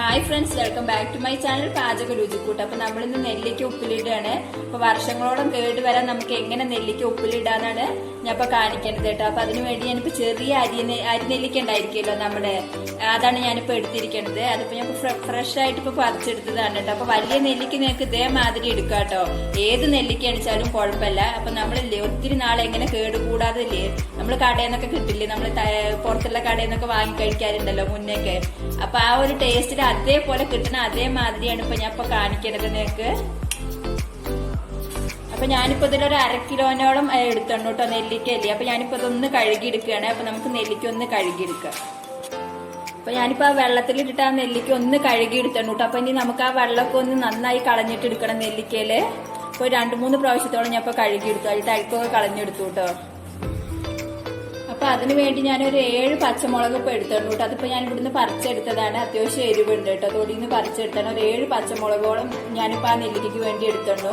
Hi friends welcome back to my channel പാചക രുചിക്കൂട്ട് അപ്പൊ നമ്മളിന്ന് നെല്ലിക്ക ഉപ്പിലിടുകയാണ് അപ്പൊ വർഷങ്ങളോളം കേട് വരാൻ നമുക്ക് എങ്ങനെ നെല്ലിക്ക ഉപ്പിലിടാന്നാണ് ഞാൻ ഇപ്പൊ കാണിക്കേണ്ടത് കേട്ടോ. അപ്പൊ അതിനു വേണ്ടി ഞാനിപ്പോ ചെറിയ അരി അരി നെല്ലിക്ക ഉണ്ടായിരിക്കുമല്ലോ നമ്മുടെ അതാണ് ഞാനിപ്പോ എടുത്തിരിക്കേണ്ടത് അതിപ്പോ ഞാൻ ഫ്രഷ് ആയിട്ട് ഇപ്പൊ പറിച്ചെടുത്തതാണ് കേട്ടോ. അപ്പൊ വലിയ നെല്ലിക്ക നിങ്ങൾക്ക് ഇതേമാതിരി എടുക്കാം കേട്ടോ. ഏത് നെല്ലിക്ക അടിച്ചാലും കുഴപ്പമില്ല. അപ്പൊ നമ്മളില്ലേ ഒത്തിരി നാളെ എങ്ങനെ കേട് കൂടാതെ ഇല്ലേ നമ്മൾ കടയിൽ നിന്നൊക്കെ കിട്ടില്ലേ നമ്മൾ പുറത്തുള്ള കടയിൽ നിന്നൊക്കെ വാങ്ങി കഴിക്കാറുണ്ടല്ലോ മുന്നേക്ക് അപ്പൊ ആ ഒരു ടേസ്റ്റിൽ അതേപോലെ കിട്ടണ അതേമാതിരിയാണ് ഇപ്പൊ ഞാൻ ഇപ്പൊ കാണിക്കണത് നിങ്ങൾക്ക് അപ്പൊ ഞാനിപ്പോ ഇതിലൊരു അര കിലോനോളം എടുത്തോണ്ട് കേട്ടോ നെല്ലിക്ക അല്ലേ അപ്പൊ ഞാനിപ്പോ ഇതൊന്ന് കഴുകി എടുക്കുകയാണ് അപ്പൊ നമുക്ക് നെല്ലിക്ക ഒന്ന് കഴുകി എടുക്കാം അപ്പൊ ഞാനിപ്പോ ആ വെള്ളത്തിലിട്ടിട്ട് ആ നെല്ലിക്ക ഒന്ന് കഴുകി എടുത്തോണ്ട് കേട്ടോ. അപ്പൊ ഇനി നമുക്ക് ആ വെള്ളമൊക്കെ ഒന്ന് നന്നായി കളഞ്ഞിട്ട് എടുക്കണം നെല്ലിക്കയിൽ. ഇപ്പൊ രണ്ടു മൂന്ന് പ്രാവശ്യത്തോളം ഞാൻ ഇപ്പൊ കഴുകി എടുത്തു അതിൽ തഴുക്കൊക്കെ കളഞ്ഞെടുത്തു കേട്ടോ. അപ്പൊ അതിനു വേണ്ടി ഞാനൊരു ഏഴ് പച്ചമുളക് ഇപ്പൊ എടുത്തോണ്ട് കേട്ടോ. അതിപ്പോ ഞാൻ ഇവിടുന്ന് പറിച്ചെടുത്തതാണ്. അത്യാവശ്യം എരിവുണ്ട് കേട്ടോ. തൊടിയിൽ നിന്ന് പറിച്ചെടുത്താണ് ഒരു ഏഴ് പച്ചമുളകോളം ഞാനിപ്പോ ആ നെല്ലിക്കയ്ക്ക് വേണ്ടി എടുത്തോണ്ടു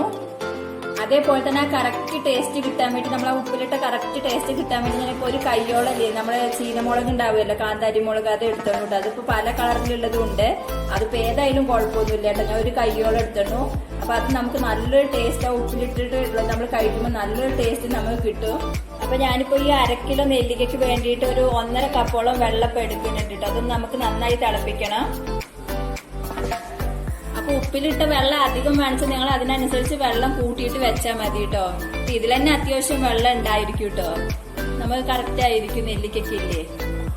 അതേപോലെ തന്നെ ആ കറക്റ്റ് ടേസ്റ്റ് കിട്ടാൻ വേണ്ടി നമ്മൾ ആ ഉപ്പിലിട്ട കറക്റ്റ് ടേസ്റ്റ് കിട്ടാൻ വേണ്ടി ഞാനിപ്പോ ഒരു കയ്യോളല്ലേ നമ്മുടെ ചീനമുളക് ഉണ്ടാവുമല്ലോ കാന്താരി മുളക് അത് എടുത്തോണ്ട് അതിപ്പോ പല കളറിലുള്ളതും ഉണ്ട്. അതിപ്പോ ഏതായാലും കുഴപ്പമൊന്നുമില്ല കേട്ടോ. ഞാൻ ഒരു കയ്യോളം എടുത്തോണ്ടു അപ്പൊ അത് നമുക്ക് നല്ലൊരു ടേസ്റ്റ് ആ ഉപ്പിലിട്ടിട്ട് നമ്മൾ കഴിക്കുമ്പോൾ നല്ലൊരു ടേസ്റ്റ് നമുക്ക് കിട്ടും. അപ്പൊ ഞാനിപ്പോ ഈ അര കിലോ നെല്ലിക്കയ്ക്ക് വേണ്ടിയിട്ട് ഒരു ഒന്നര കപ്പോളം വെള്ളം എടുക്കുന്നുണ്ട് കേട്ടോ അതും നമുക്ക് നന്നായി തിളപ്പിക്കണം. അപ്പൊ ഉപ്പിലിട്ട വെള്ളം അധികം വേണിച്ച് നിങ്ങൾ അതിനനുസരിച്ച് വെള്ളം കൂട്ടിയിട്ട് വെച്ചാൽ മതി കേട്ടോ ഇതിൽ തന്നെ അത്യാവശ്യം വെള്ളം ഉണ്ടായിരിക്കും കേട്ടോ നമുക്ക് കറക്റ്റ് ആയിരിക്കും നെല്ലിക്കയ്ക്ക് ഇല്ലേ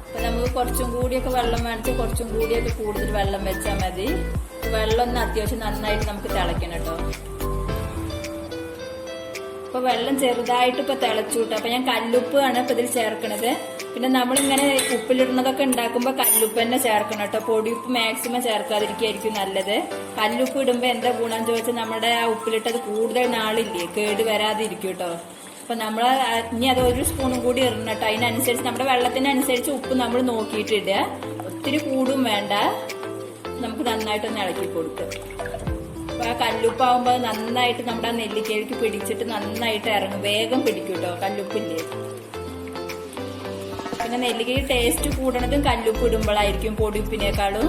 അപ്പൊ നമുക്ക് കുറച്ചും കൂടിയൊക്കെ വെള്ളം വേണിച്ച് കുറച്ചും കൂടിയൊക്കെ കൂടുതൽ വെള്ളം വെച്ചാൽ മതി. വെള്ളം ഒന്ന് അത്യാവശ്യം നന്നായിട്ട് നമുക്ക് തിളയ്ക്കണം കേട്ടോ ഇപ്പൊ വെള്ളം ചെറുതായിട്ട് ഇപ്പൊ തിളച്ചു കിട്ടും. അപ്പൊ ഞാൻ കല്ലുപ്പ് ആണ് ഇപ്പൊ ഇതിൽ ചേർക്കണത്. പിന്നെ നമ്മളിങ്ങനെ ഉപ്പിലിടുന്നതൊക്കെ ഉണ്ടാക്കുമ്പോ കല്ലുപ്പ് തന്നെ ചേർക്കണം കേട്ടോ. പൊടിയുപ്പ് മാക്സിമം ചേർക്കാതിരിക്കായിരിക്കും നല്ലത്. കല്ലുപ്പ് ഇടുമ്പോ എന്താ ഗുണം ചോദിച്ചാൽ നമ്മുടെ ആ ഉപ്പിലിട്ടത് കൂടുതൽ നാളില്ലേ? കേട് വരാതിരിക്കും കേട്ടോ. അപ്പൊ നമ്മൾ ഇനി അത് ഒരു സ്പൂണും കൂടി ഇടണം കേട്ടോ. അതിനനുസരിച്ച് നമ്മുടെ വെള്ളത്തിനനുസരിച്ച് ഉപ്പ് നമ്മൾ നോക്കിയിട്ട് ഇടുക. ഒത്തിരി കൂടും വേണ്ട. നമുക്ക് നന്നായിട്ടൊന്ന് ഇളക്കി കൊടുക്കുക ആ കല്ലുപ്പാകുമ്പോൾ നന്നായിട്ട് നമ്മുടെ ആ നെല്ലിക്കയിലേക്ക് പിടിച്ചിട്ട് നന്നായിട്ട് ഇറങ്ങും. വേഗം പിടിക്കും കേട്ടോ കല്ലുപ്പില്ലേ പിന്നെ നെല്ലിക്കയിൽ ടേസ്റ്റ് കൂടണതും കല്ലുപ്പ് ഇടുമ്പോഴായിരിക്കും പൊടിപ്പിനേക്കാളും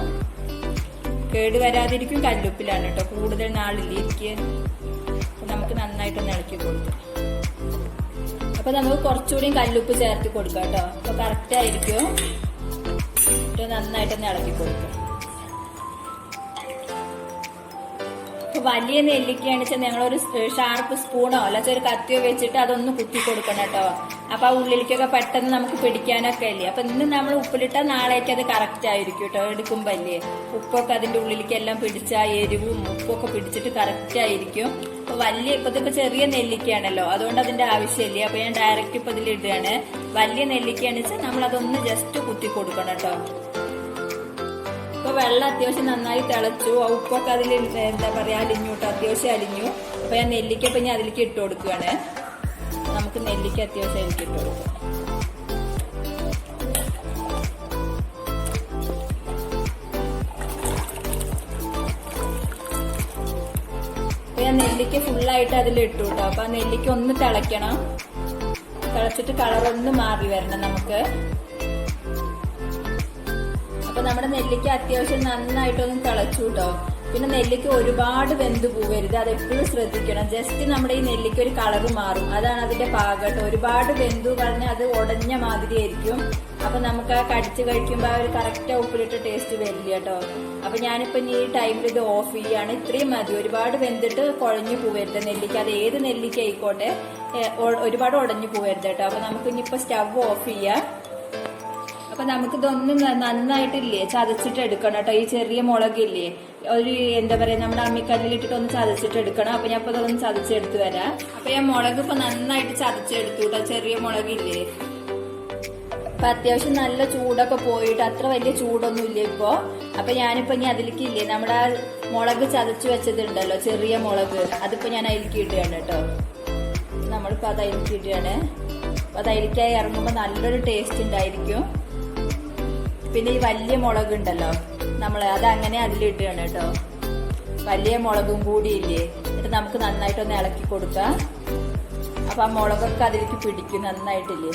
കേട് വരാതിരിക്കും കല്ലുപ്പിലാണ് കേട്ടോ കൂടുതൽ നാളില്ലിരിക്കുക നമുക്ക് നന്നായിട്ടൊന്ന് ഇളക്കി കൊടുക്കാം. അപ്പൊ നമുക്ക് കുറച്ചുകൂടി കല്ലുപ്പ് ചേർത്ത് കൊടുക്കാം കേട്ടോ അപ്പൊ കറക്റ്റ് ആയിരിക്കും. നന്നായിട്ടൊന്ന് ഇളക്കി കൊടുക്കും. വലിയ നെല്ലിക്കയാണ് വെച്ചാൽ ഞങ്ങളൊരു ഷാർപ്പ് സ്പൂണോ അല്ലെങ്കിൽ ഒരു കത്തിയോ വെച്ചിട്ട് അതൊന്ന് കുത്തി കൊടുക്കണം കേട്ടോ. അപ്പൊ ആ ഉള്ളിലേക്കൊക്കെ പെട്ടെന്ന് നമുക്ക് പിടിക്കാനൊക്കെ അല്ലേ അപ്പൊ ഇന്ന് നമ്മൾ ഉപ്പിലിട്ട നാളേക്ക് അത് കറക്റ്റ് ആയിരിക്കും കേട്ടോ എടുക്കുമ്പോ അല്ലേ ഉപ്പൊക്കെ അതിന്റെ ഉള്ളിലേക്ക് എല്ലാം പിടിച്ച എരിവും ഉപ്പൊക്കെ പിടിച്ചിട്ട് കറക്റ്റ് ആയിരിക്കും. അപ്പൊ വലിയ ഇപ്പൊ ഇതൊക്കെ ചെറിയ നെല്ലിക്കയാണല്ലോ അതുകൊണ്ട് അതിന്റെ ആവശ്യമില്ല. അപ്പൊ ഞാൻ ഡയറക്റ്റ് ഇപ്പൊ ഇതിൽ ഇടുകയാണ് വലിയ നെല്ലിക്കയാണെന്ന് വെച്ചാൽ നമ്മൾ അതൊന്ന് ജസ്റ്റ് കുത്തി കൊടുക്കണം കേട്ടോ. ഇപ്പൊ വെള്ളം അത്യാവശ്യം നന്നായി തിളച്ചു. ഉപ്പൊക്കെ അതിൽ എന്താ പറയാ അലിഞ്ഞു കേട്ടോ. അത്യാവശ്യം അലിഞ്ഞു. അപ്പൊ ഞാൻ നെല്ലിക്ക ഇപ്പൊ ഞാൻ അതിലേക്ക് ഇട്ട് കൊടുക്കുകയാണ് നമുക്ക് നെല്ലിക്ക അത്യാവശ്യം അതിലേക്ക് ഇട്ട് കൊടുക്കാം. ഞാൻ നെല്ലിക്ക ഫുള്ളായിട്ട് അതിൽ ഇട്ടു കേട്ടോ. അപ്പൊ ആ നെല്ലിക്ക ഒന്ന് തിളയ്ക്കണം. തിളച്ചിട്ട് കളർ ഒന്ന് മാറി വരണം നമുക്ക്. അപ്പൊ നമ്മുടെ നെല്ലിക്ക അത്യാവശ്യം നന്നായിട്ടൊന്ന് തിളച്ചു കേട്ടോ പിന്നെ നെല്ലിക്ക ഒരുപാട് വെന്ത് പോവരുത് അത് എപ്പോഴും ശ്രദ്ധിക്കണം. ജസ്റ്റ് നമ്മുടെ ഈ നെല്ലിക്ക ഒരു കളറ് മാറും. അതാണ് അതിന്റെ പാകട്ടോ ഒരുപാട് വെന്തു പറഞ്ഞാൽ അത് ഉടഞ്ഞ മാതിരി ആയിരിക്കും. അപ്പൊ നമുക്ക് ആ കടിച്ച് കഴിക്കുമ്പോൾ ആ ഒരു കറക്റ്റ് ഉപ്പിലിട്ട ടേസ്റ്റ് വരില്ല കേട്ടോ. അപ്പൊ ഞാനിപ്പോ ഈ ടൈമിൽ ഇത് ഓഫ് ചെയ്യാണ്. ഇത്രയും മതി. ഒരുപാട് വെന്തിട്ട് കുഴഞ്ഞു പോവരുത് നെല്ലിക്ക. അത് ഏത് നെല്ലിക്ക ആയിക്കോട്ടെ ഒരുപാട് ഉടഞ്ഞു പോവരുത് കേട്ടോ. അപ്പൊ നമുക്ക് ഇനിയിപ്പോ സ്റ്റവ് ഓഫ് ചെയ്യാം. അപ്പൊ നമുക്ക് ഇതൊന്നും നന്നായിട്ടില്ലേ? ചതച്ചിട്ട് എടുക്കണം കേട്ടോ. ഈ ചെറിയ മുളകില്ലേ? ഒരു എന്താ പറയാ നമ്മുടെ അമ്മിക്കല്ലിലിട്ടിട്ട് ഒന്ന് ചതച്ചിട്ട് എടുക്കണം. അപ്പൊ ഞാൻ ഇപ്പൊ ഇതൊന്ന് ചതച്ചെടുത്ത് വരാം. അപ്പൊ ഞാൻ മുളക് ഇപ്പൊ നന്നായിട്ട് ചതച്ചെടുത്തു കേട്ടോ. ചെറിയ മുളകില്ലേ? അപ്പൊ അത്യാവശ്യം നല്ല ചൂടൊക്കെ പോയിട്ട് അത്ര വലിയ ചൂടൊന്നും ഇല്ല ഇപ്പൊ. അപ്പൊ ഞാനിപ്പോ ഇനി അതിലേക്ക് ഇല്ലേ? നമ്മുടെ മുളക് ചതച്ചു വെച്ചതുണ്ടല്ലോ ചെറിയ മുളക്. അതിപ്പോ ഞാൻ അതിലേക്ക് ഇടുകയാണ് കേട്ടോ. നമ്മളിപ്പോ അത് അതിലേക്ക് ഇടുകയാണ്. അപ്പൊ അത് അതിലേക്കായി ഇറങ്ങുമ്പോ നല്ലൊരു ടേസ്റ്റ് ഉണ്ടായിരിക്കും. പിന്നെ ഈ വലിയ മുളക് ഉണ്ടല്ലോ നമ്മൾ അത് അങ്ങനെ അതിലിട്ടാണ് കേട്ടോ. വലിയ മുളകും കൂടി ഇല്ലേ എന്നിട്ട് നമുക്ക് നന്നായിട്ടൊന്ന് ഇളക്കി കൊടുക്കാം. അപ്പൊ ആ മുളകൊക്കെ അതിലേക്ക് പിടിക്കും നന്നായിട്ടില്ലേ?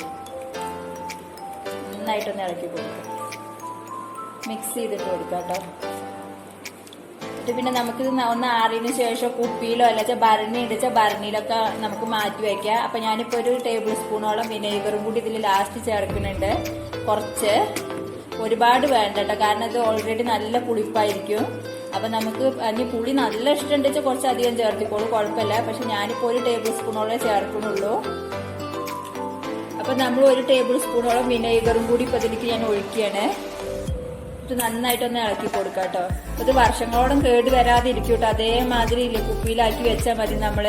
നന്നായിട്ടൊന്ന് ഇളക്കി കൊടുക്കാം. മിക്സ് ചെയ്തിട്ട് കൊടുക്കാം കേട്ടോ. പിന്നെ നമുക്ക് ഒന്ന് ആറിന് ശേഷം കുപ്പിയിലോ അല്ല ഭരണി ഇടിച്ച ഭരണിയിലൊക്കെ നമുക്ക് മാറ്റി വയ്ക്കാം അപ്പൊ ഞാനിപ്പോ ഒരു ടേബിൾ സ്പൂണോളം വിനേഗറും കൂടി ഇതിൽ ലാസ്റ്റ് ചേർക്കുന്നുണ്ട്. കുറച്ച് ഒരുപാട് വേണ്ട കേട്ടോ കാരണം ഇത് ഓൾറെഡി നല്ല പുളിപ്പായിരിക്കും. അപ്പൊ നമുക്ക് ഇനി പുളി നല്ല ഇഷ്ടമുണ്ട് വെച്ചാൽ കുറച്ചധികം ചേർത്തിക്കോളൂ. കുഴപ്പമില്ല. പക്ഷെ ഞാനിപ്പോ ഒരു ടേബിൾ സ്പൂണോളം ചേർക്കുന്നുള്ളൂ. അപ്പൊ നമ്മൾ ഒരു ടേബിൾ സ്പൂണോളം വിനേഗറും കൂടി ഇപ്പൊ ഇതിലേക്ക് ഞാൻ ഒഴിക്കുകയാണ്. ഇത് നന്നായിട്ടൊന്ന് ഇളക്കി കൊടുക്കാം കേട്ടോ. ഇത് വർഷങ്ങളോളം കേട് വരാതെ ഇരിക്കും കേട്ടോ. അതേമാതിരി ഇല്ല? കുപ്പിയിലാക്കി വെച്ചാൽ മതി നമ്മൾ.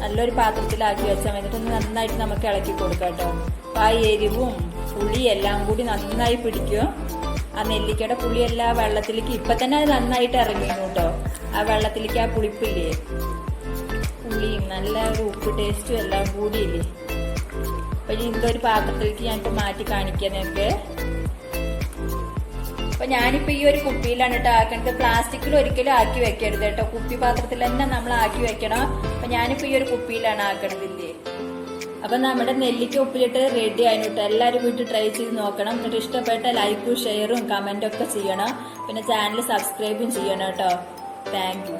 നല്ലൊരു പാത്രത്തിലാക്കി വെച്ചാൽ മതി. നന്നായിട്ട് നമുക്ക് ഇളക്കി കൊടുക്കാം കേട്ടോ. ആ എരിവും പുളി എല്ലാം കൂടി നന്നായി പിടിക്കും ആ നെല്ലിക്കയുടെ പുളിയെല്ലാം വെള്ളത്തിലേക്ക് ഇപ്പൊ തന്നെ അത് നന്നായിട്ട് ഇറങ്ങിയിരുന്നു കേട്ടോ. ആ വെള്ളത്തിലേക്ക് ആ പുളിപ്പില്ലേ? പുളിയും നല്ല ഒരു ഉപ്പ് ടേസ്റ്റും എല്ലാം കൂടിയില്ലേ? അപ്പൊ ഇനി ഇതൊരു പാത്രത്തിലേക്ക് ഞാനിപ്പോ മാറ്റി കാണിക്കാനൊക്കെ അപ്പൊ ഞാനിപ്പോ ഈ ഒരു കുപ്പിയിലാണ് കേട്ടോ ആക്കുന്നത് പ്ലാസ്റ്റിക്കിൽ ഒരിക്കലും ആക്കി വെക്കരുത് കേട്ടോ. കുപ്പി പാത്രത്തിൽ തന്നെ നമ്മൾ ആക്കി വെക്കണം. അപ്പൊ ഞാനിപ്പോ ഈ ഒരു കുപ്പിയിലാണ് ആക്കണതില്ലേ അപ്പൊ നമ്മുടെ നെല്ലിക്ക ഉപ്പിലിട്ട് റെഡി ആയിരുന്നു കേട്ടോ എല്ലാവരും വീട്ടിൽ ട്രൈ ചെയ്ത് നോക്കണം. എന്നിട്ട് ഇഷ്ടപ്പെട്ട ലൈക്കും ഷെയറും കമന്റും ഒക്കെ ചെയ്യണം. പിന്നെ ചാനൽ സബ്സ്ക്രൈബും ചെയ്യണം കേട്ടോ താങ്ക്